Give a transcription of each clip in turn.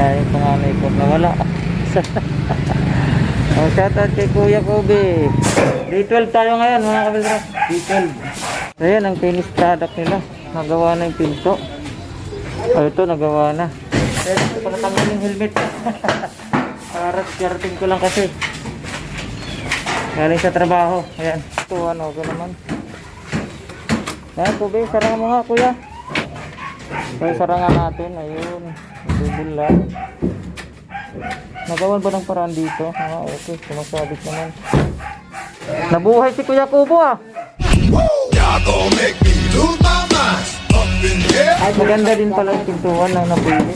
Ay, panganay ko nawala. oh, shoutout kay Kuya Kobe. Day 12 tayo ngayon mga kabildra. Day 12. Ayan ang finished product nila. Nagawa na yung pinto. Oh, ito nagawa na. Ayan, ito pala tanggalin yung helmet. Para karating ko lang kasi. Galing sa trabaho. Ayan. Ito ano, okay naman. Ayan, Kobe, sarang mo nga kuya. Ay, sarangan natin. Ayun. Lang. Nagawan ba ng paraan dito? Ah, okay. Sumasabit naman. Nabuhay si Kuya Kubo ah. Ay, maganda din pala yung pintuan ng napili.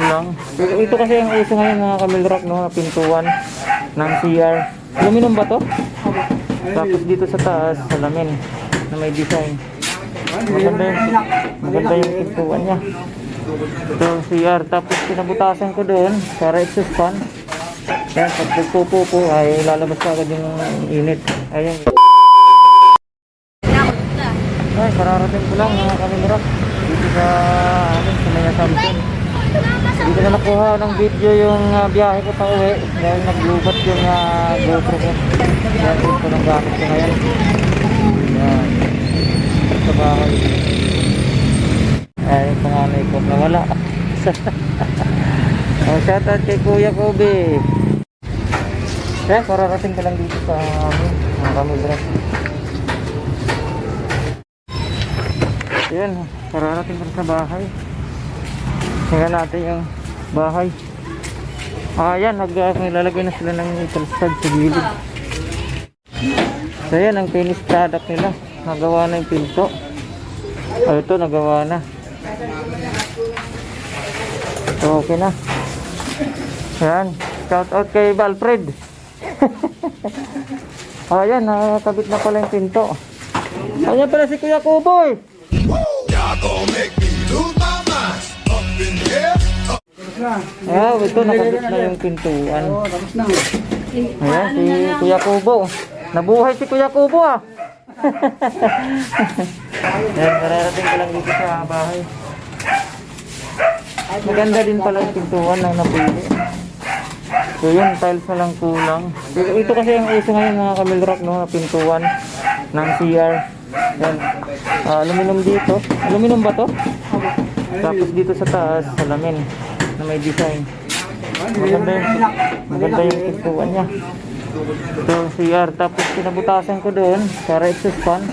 Lang. Ito kasi ang uso ngayon mga kamilrock no, na pintuan ng CR. Aluminum ba to? Tapos dito sa taas, salamin na may design. Maganda yung, maganda yung pintuan niya. Ito CR. Tapos pinabutasan ko doon para exhaust fan. Yan, pag nagpupo po ay lalabas ka agad yung init. Ayun. Ay, kararating ko lang mga kamilrock. Dito sa amin, sa may assumption. Hindi ko na nakuha ng video yung ah, biyahe ko pa uwi dahil naglubat yung uh, GoPro ko. Kaya ito ko ng gamit ko ngayon. Yan. Sa bahay. Ay, panganay ko nawala. oh, shoutout kay Kuya Kobe. Eh, kararating ko lang dito sa amin. Mga kamilra. Yan, kararating ko sa bahay. Tingnan natin yung bahay. Ah, yan, nag, uh, nilalagay na sila ng kalsad sa gilid. So yan, ang finished product nila. Nagawa na yung pinto. Oh, ito, nagawa na. Okay na. Yan, shout out kay Valfred. ah, yan, na pala yung pinto. Ayan pala si Kuya Kuboy. Ah, ito nakabit na yung pintuan. Ayan, si Kuya Kubo. Nabuhay si Kuya Kubo ah. Ayan, nararating ko lang dito sa bahay. Maganda din pala yung pintuan ng napili. So yun, tiles na lang kulang. Ito kasi ang uso ngayon mga kamilrock no, pintuan ng CR. Yan. Ah, aluminum dito. Aluminum ba to? Tapos dito sa taas, salamin na may design. Maganda yung, maganda yung pintuan niya. Ito CR. Tapos pinabutasan ko doon para exhaust fan.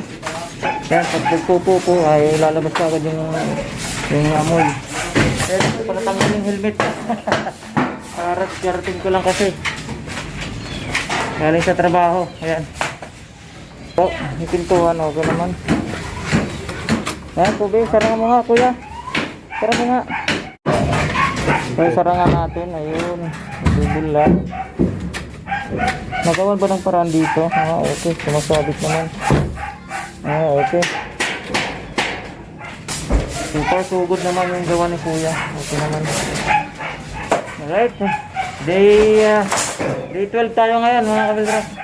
Yan, pag nagpupo po ay lalabas ka agad yung, yung amoy. Kaya ito pala tanggalin yung helmet. para karating ko lang kasi. Galing sa trabaho. Ayan. Oh, yung pintuan, okay naman. Ayan, Kubi, sarang mo nga, kuya. Sarang mo nga. So, sarangan natin, ayun. Lang. Nagawan ba ng paraan dito? Ah, okay. Sumasabit naman. Ah, okay. Super sugod naman yung gawa ni kuya. Okay naman. Alright. Day, ah, day 12 tayo ngayon mga kabildra.